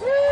คื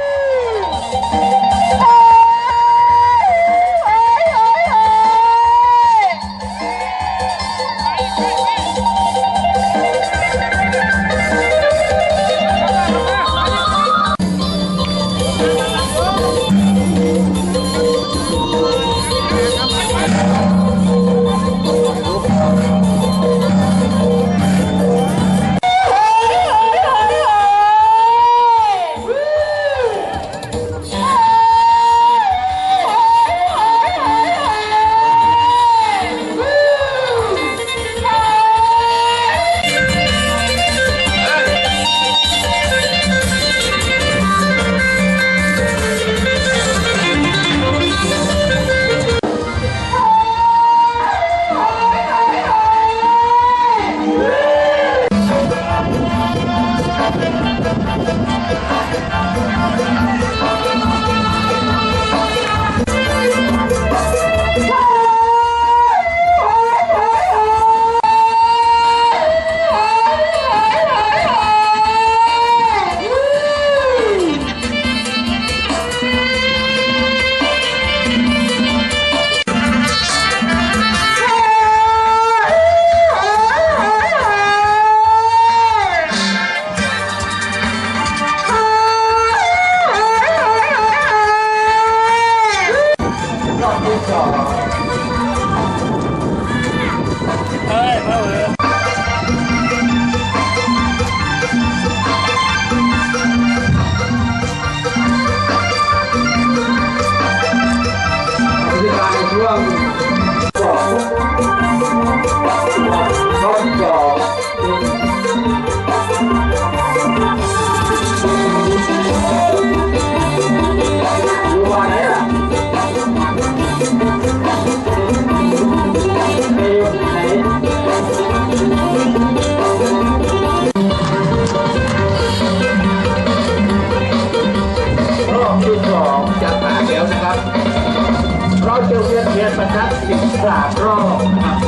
เราจะเวียนเทียนประทัดสิบสามรอบนะครับ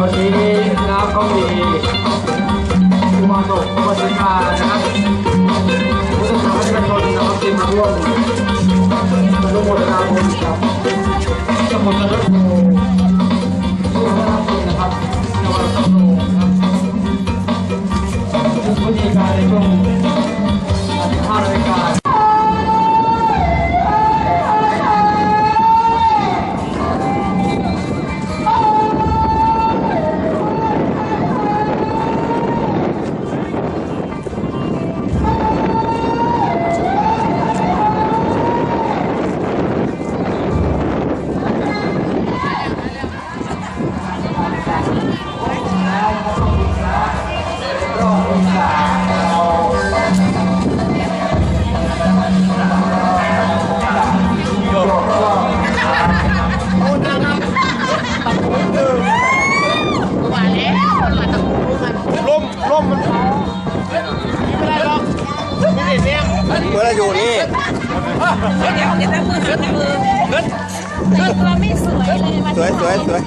วันนี้น้ำก็มีอุมาตกวัฒนานะครับผู้สมัครประชาชนนะครับที่มาร่วมอนุโมทนาบุญกับสมุทรสาครผู้รับบุญนะครับจังหวัดสรรีนะค เมื่อเราอยู่นี่เดี๋ยวเดี๋ยวแป๊บมือหามือแต่งตัวไม่สวยเลยวันสวยสวยสวย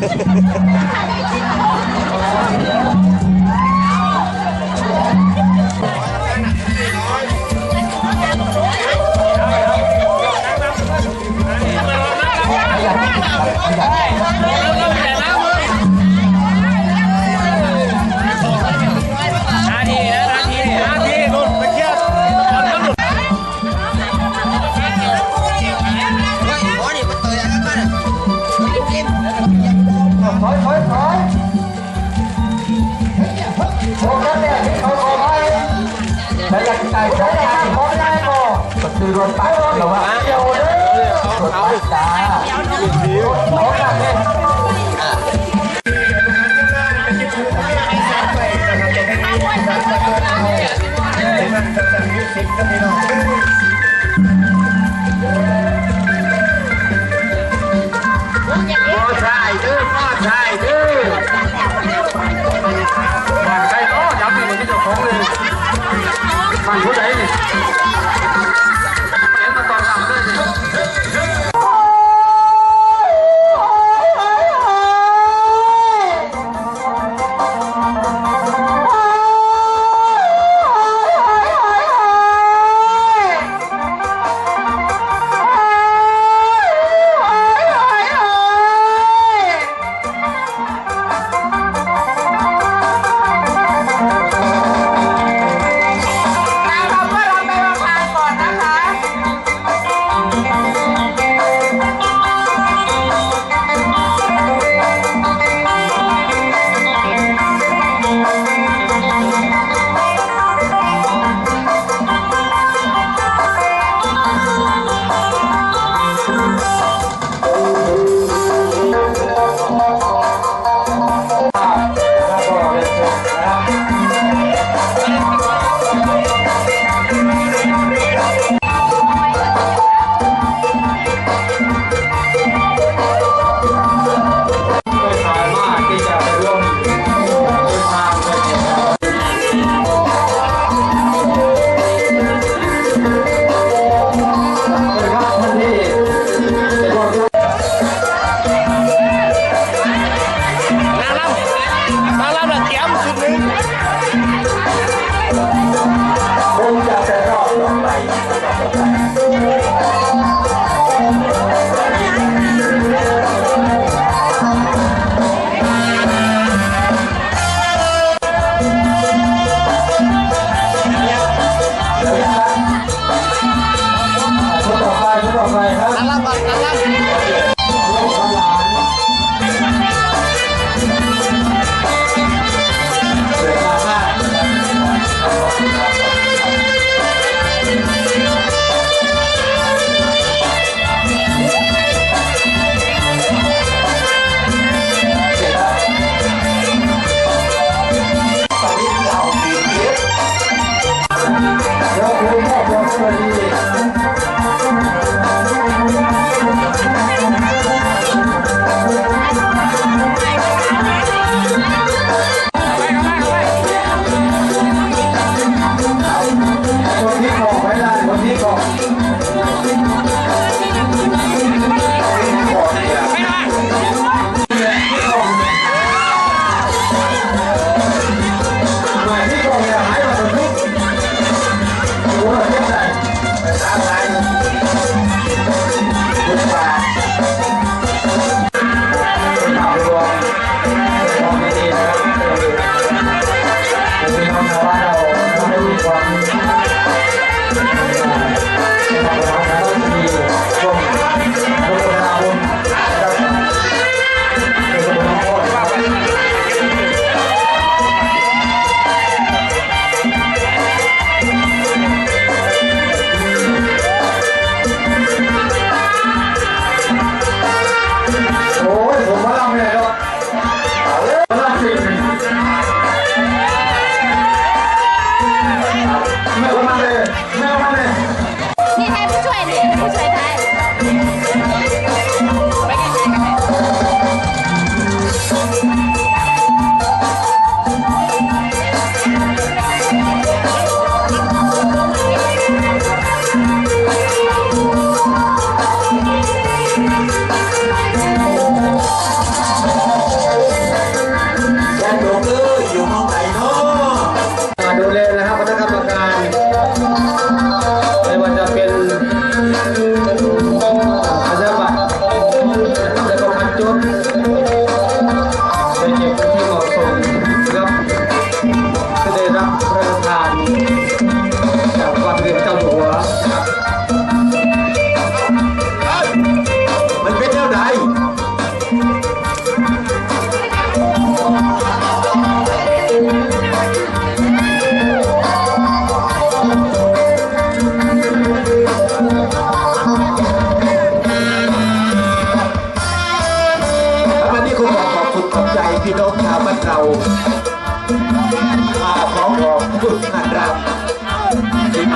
แล้วอยากตายได้ได้ขอได้ก็คือรถไปหรือว่าเ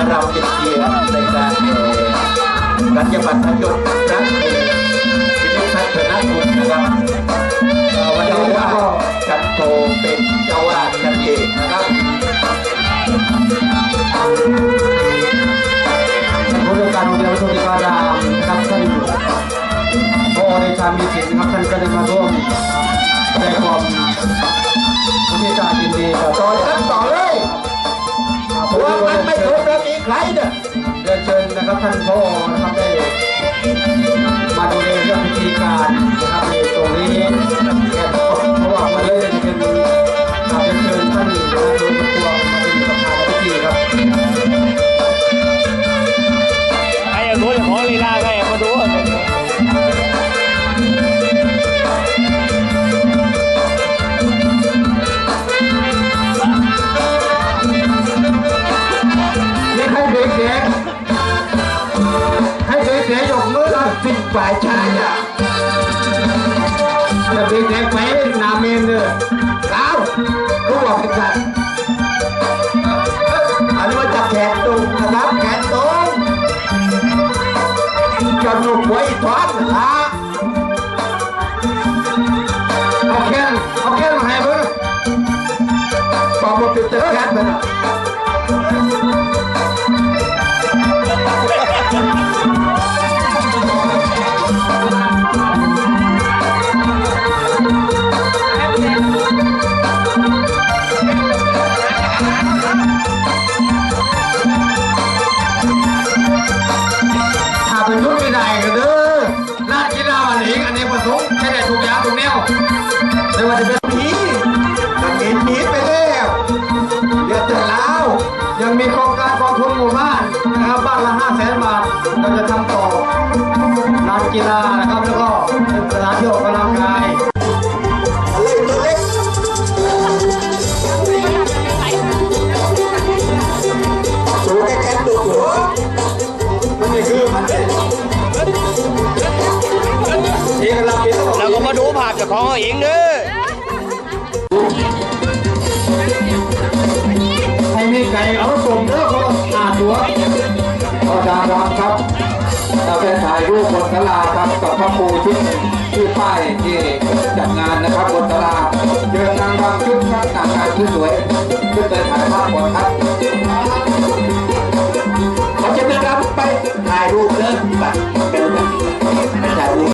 เราจะเชียร์ในการเกัญญาบัตรยศรักคุณวิทยาศานตร์นักบุณนะครับ ไลเดี๋ยวเชิญนะครับท่านพ่อนะครับได้มาดูเรื่องพิธีการนะครับในตรงนี้ 来用我那金白菜呀，这边来白那面的，好，我给看。อันนี้มาจากแขนตรงนะครับแขนตรงจมูกไว้ท้อนนะเอาแขนเอาแนมาให้เพื่อนบอกว่าเป็นเตอร์แขนไปนะ กีฬานะครับ แล้วก็เป็นสถานที่ออกกำลังกายสูงแค่แค่ตัวหัวมันนี่คือมันเป็นเอกลักษณ์เป็นต้องเราก็มาดูภาพเจากของเอาเองเด้อให้มีไก่เอาส่งเด้อคนละห้าตัวขอดารามครับเรายุบนตลาครับกับพระครูชุดที่ป้ายที่จัดงานนะครับบนตลาเดินทางทำชุดข้างต่างการที่สวยขึ้นไปถ่ายภาพก่อนครับเขาจะนะครับไปถ่ายรูปเลยไปเป็นรูปถ่รูป